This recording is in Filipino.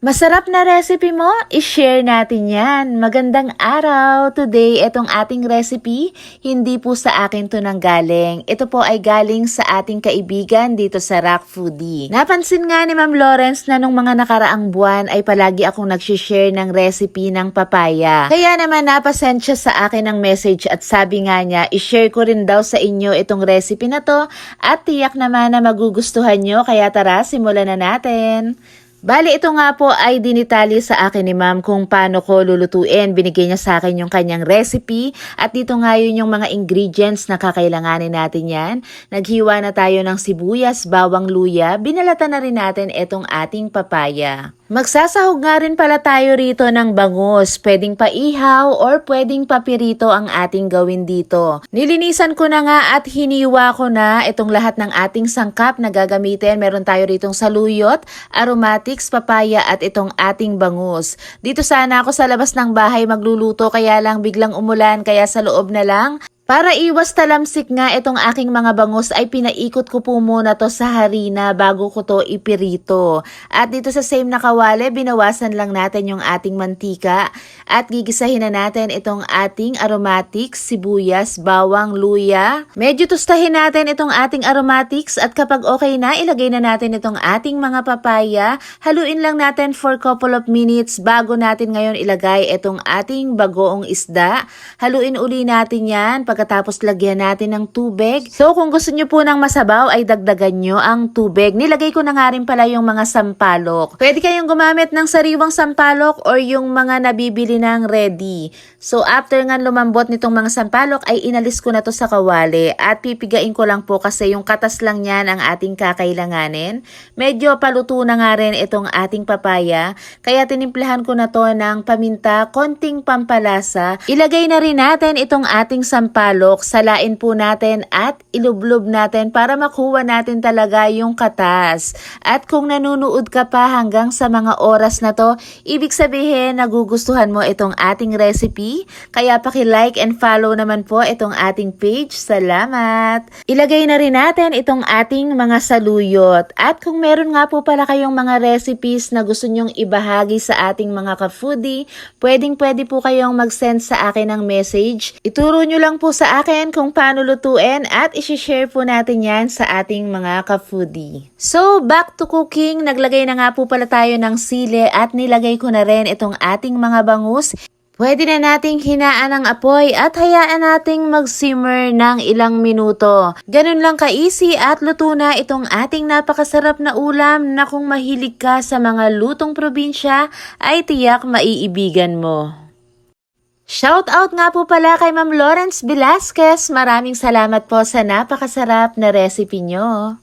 Masarap na recipe mo? I-share natin yan. Magandang araw! Today, itong ating recipe, hindi po sa akin to nang galing. Ito po ay galing sa ating kaibigan dito sa Rock Foodie. Napansin nga ni Ma'am Lawrence na nung mga nakaraang buwan ay palagi akong nag-share ng recipe ng papaya. Kaya naman napasensya sa akin ng message at sabi nga niya, i-share ko rin daw sa inyo itong recipe na to at tiyak naman na magugustuhan nyo. Kaya tara, simulan na natin. Bali, ito nga po ay dinitali sa akin ni ma'am kung paano ko lulutuin. Binigay niya sa akin yung kanyang recipe at dito nga yun yung mga ingredients na kakailanganin natin yan. Naghiwa na tayo ng sibuyas, bawang luya, binalatan na rin natin itong ating papaya. Magsasahog nga rin pala tayo rito ng bangus. Pwedeng paihaw or pwedeng papirito ang ating gawin dito. Nilinisan ko na nga at hiniwa ko na itong lahat ng ating sangkap na gagamitin. Meron tayo ritong saluyot, aromatics, papaya at itong ating bangus. Dito sana ako sa labas ng bahay magluluto kaya lang biglang umulan kaya sa loob na lang. Para iwas talamsik nga itong aking mga bangus ay pinaikot ko po muna to sa harina bago ko to ipirito. At dito sa same na kawali, binawasan lang natin yung ating mantika at gigisahin na natin itong ating aromatics, sibuyas, bawang, luya. Medyo tustahin natin itong ating aromatics at kapag okay na, ilagay na natin itong ating mga papaya. Haluin lang natin for couple of minutes bago natin ngayon ilagay itong ating bagoong isda. Haluin uli natin yan pagkatapos lagyan natin ng tubig. So kung gusto nyo po ng masabaw ay dagdagan nyo ang tubig. Nilagay ko na nga rin pala yung mga sampalok. Pwede kayong gumamit ng sariwang sampalok or yung mga nabibili ng ready. So after nga lumambot nitong mga sampalok ay inalis ko na to sa kawali at pipigain ko lang po kasi yung katas lang yan ang ating kakailanganin. Medyo paluto na nga rin itong ating papaya kaya tinimplahan ko na to ng paminta, konting pampalasa. Ilagay na rin natin itong ating sampalok, salain po natin at ilublob natin para makuha natin talaga yung katas. At kung nanunood ka pa hanggang sa mga oras na to, ibig sabihin nagugustuhan mo itong ating recipe. Kaya paki-like and follow naman po itong ating page. Salamat! Ilagay na rin natin itong ating mga saluyot. At kung meron nga po pala kayong mga recipes na gusto nyong ibahagi sa ating mga ka-foodie, pwedeng pwede po kayong mag-send sa akin ng message. Ituro nyo lang sa akin kung paano lutuin at isi-share po natin yan sa ating mga ka-foodie. So, back to cooking. Naglagay na nga po pala tayo ng sili at nilagay ko na rin itong ating mga bangus. Pwede na nating hinaan ang apoy at hayaan nating mag-simmer ng ilang minuto. Ganun lang ka-easy at luto na itong ating napakasarap na ulam na kung mahilig ka sa mga lutong probinsya ay tiyak maiibigan mo. Shout out nga po pala kay Ma'am Lawrence Velasquez. Maraming salamat po sa napakasarap na recipe nyo.